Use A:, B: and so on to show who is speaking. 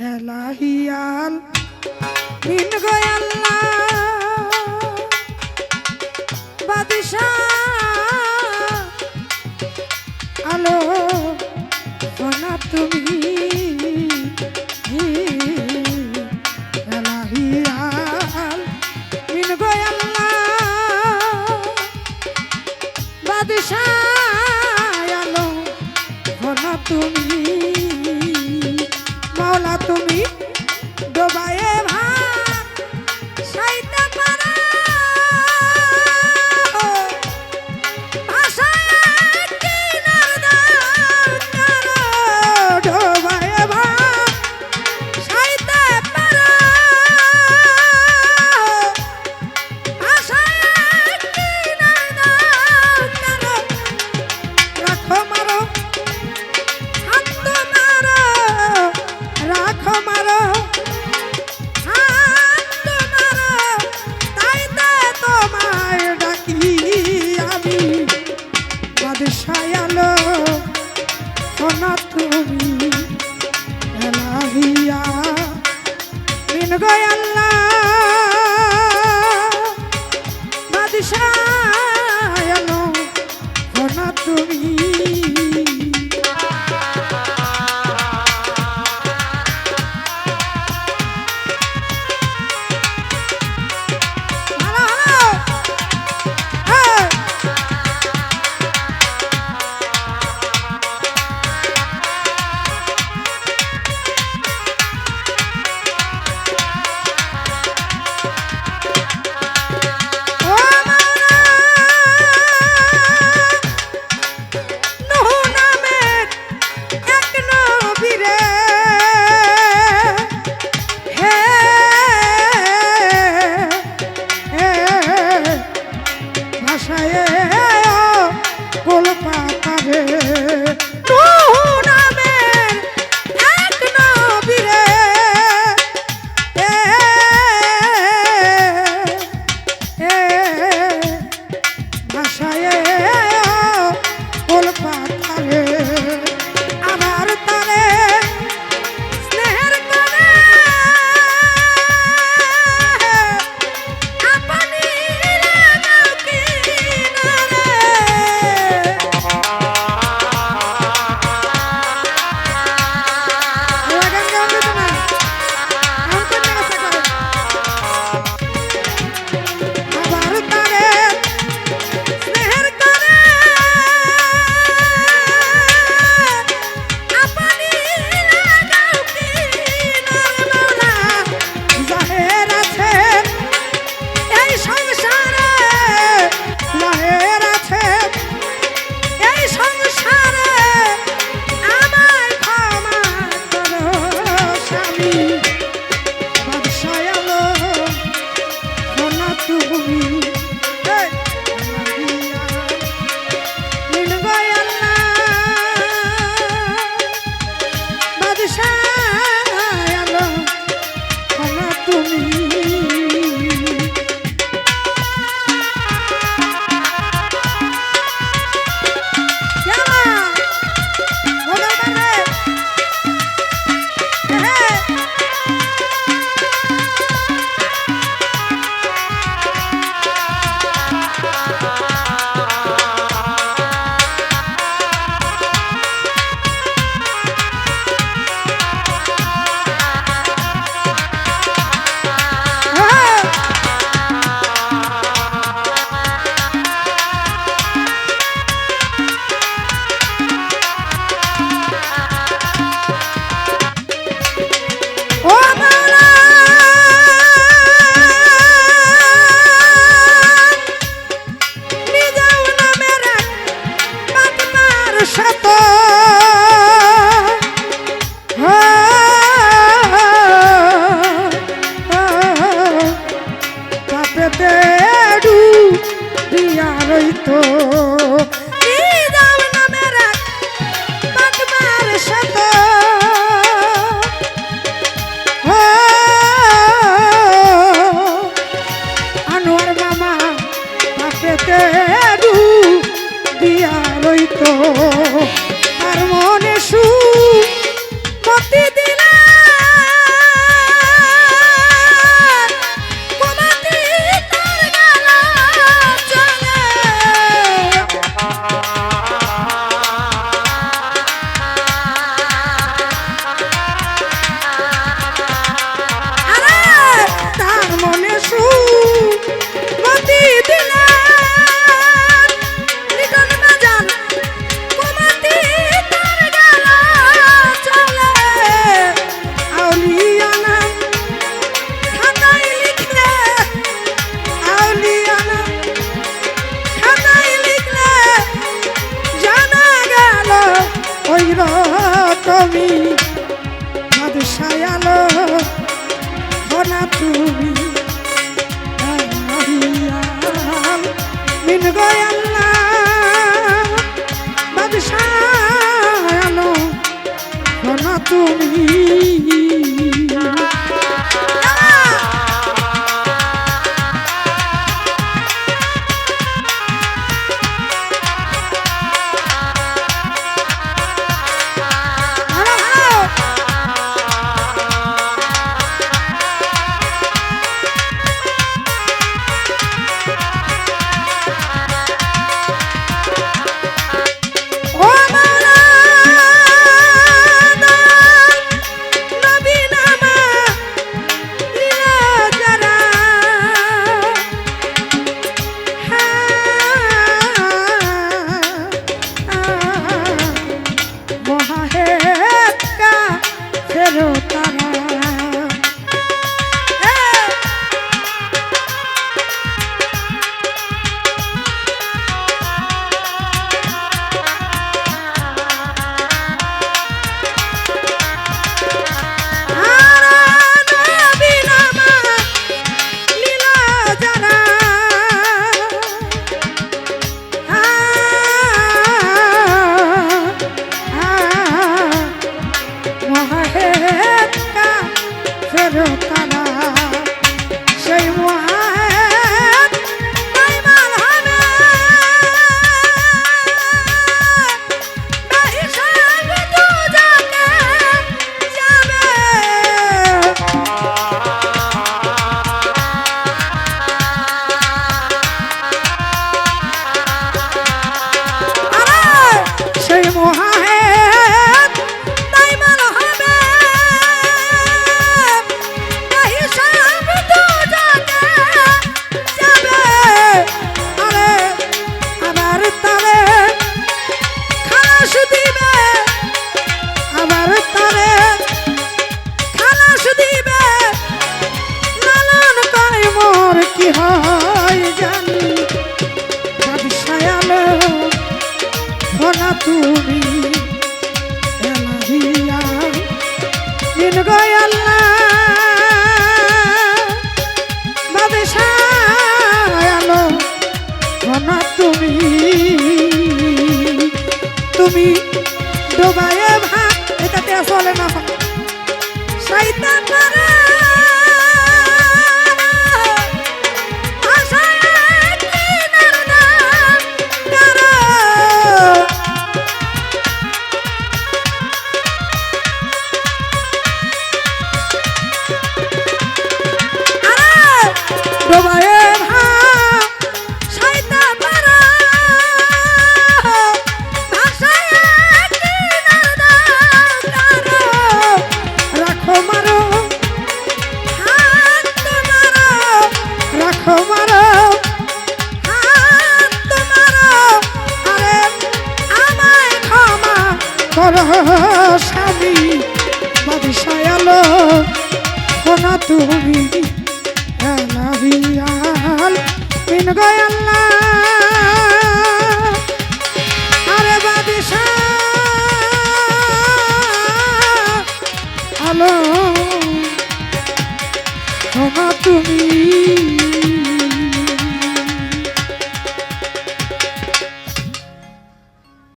A: এলাহিয়াল মিন গয়াল্লা বাদশাহ আলো সোনা তুমি এলাহিয়াল না তুমি এলাহিয়া। মিন গয়া yeah. আনোয়ার মামা পাশেতে রু দিয়া রইত। আর মনে সু মতি আশায় আলো না তুমি মিন গয়াল্লা বাদশায় আলো। না তুমি না তুমি? সারি বাদিশায় আলো সোনা তুমি হেলা বিয়াল মিন গয়াল্লা